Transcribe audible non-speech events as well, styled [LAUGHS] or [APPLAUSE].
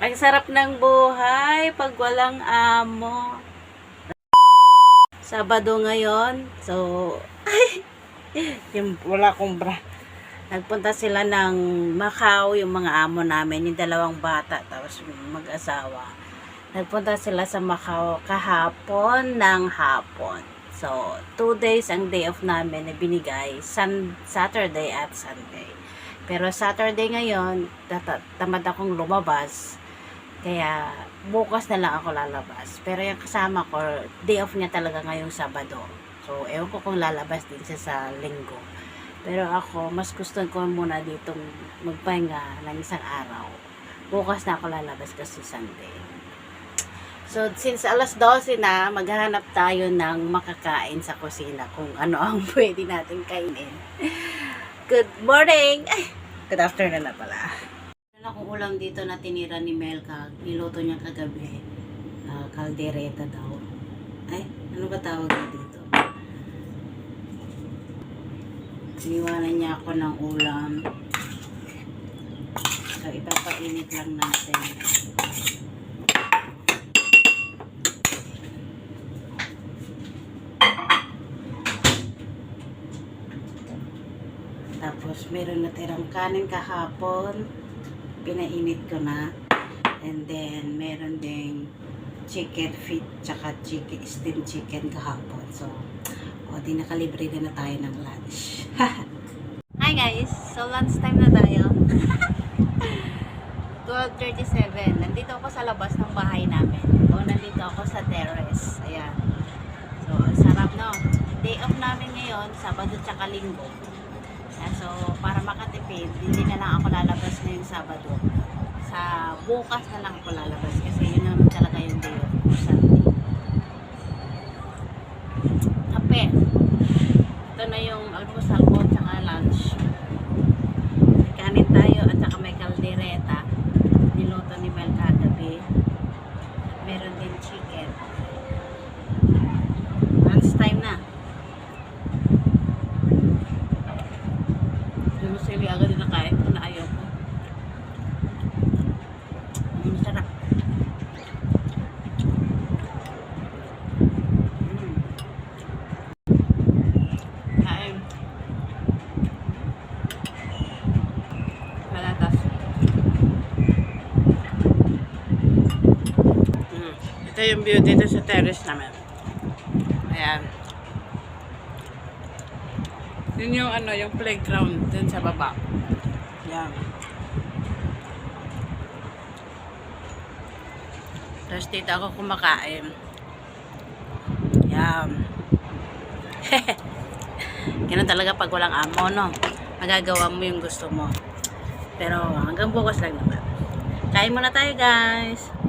Ang sarap ng buhay pag walang amo. Sabado ngayon. So, [LAUGHS] yung wala kong bra. Nagpunta sila ng Macau, yung mga amo namin, yung dalawang bata, tapos mag-asawa. Nagpunta sila sa Macau kahapon ng hapon. So, two days ang day off namin na binigay, sun, Saturday at Sunday. Pero Saturday ngayon, tamad akong lumabas. Kaya, bukas na lang ako lalabas. Pero yung kasama ko, day off niya talaga ngayong Sabado. So, ewan ko kung lalabas din siya sa linggo. Pero ako, mas gusto ko muna ditong magpahinga ng isang araw. Bukas na ako lalabas kasi Sunday. So, since alas 12 na, maghanap tayo ng makakain sa kusina kung ano ang [LAUGHS] pwede natin kainin. Good morning! Good afternoon na pala. Meron akong ulam dito na tinira ni Melka. Niluto niya kagabi. Ah, caldereta daw. Ay, ano ba tawag niya dito? Iniwanan niya ako ng ulam. So, ipapainit lang natin. Tapos, meron natirang kanin kahapon. Pinainit ko na. And then, meron ding chicken feet, tsaka chicken, steamed chicken kahapon. So, o, di nakalibre din na tayo ng lunch. [LAUGHS] Hi guys! So, lunch time na tayo. [LAUGHS] 12.37. Nandito ako sa labas ng bahay namin. O, nandito ako sa terrace. Ayan. So, sarap no. Day off namin ngayon, Sabado tsaka Linggo. Ayan, so, para makatipid, hindi na lang ako lalabas ngayong Sabado. Sa bukas na lang ako lalabas kasi yun naman talaga yung day off ko, Sunday. Kape. Ito na yung almusal ko tsaka lunch. May kanin tayo at saka may kaldereta. Niluto ni Mel kagabi. At meron din chicken. Lunch time na. Yung sili agad din nakain ko na ayaw ko. Ang sarap. Mm. Kain. Malatas. Mm. Ito yung view dito sa terrace namin. Ayan. Yun yung ano, yung playground dun sa baba. Yan. Tapos dito ako kumakain. Yan. [LAUGHS] Ganun talaga pag walang amo, no? Magagawa mo yung gusto mo. Pero hanggang bukas lang naman. Kain muna tayo, guys.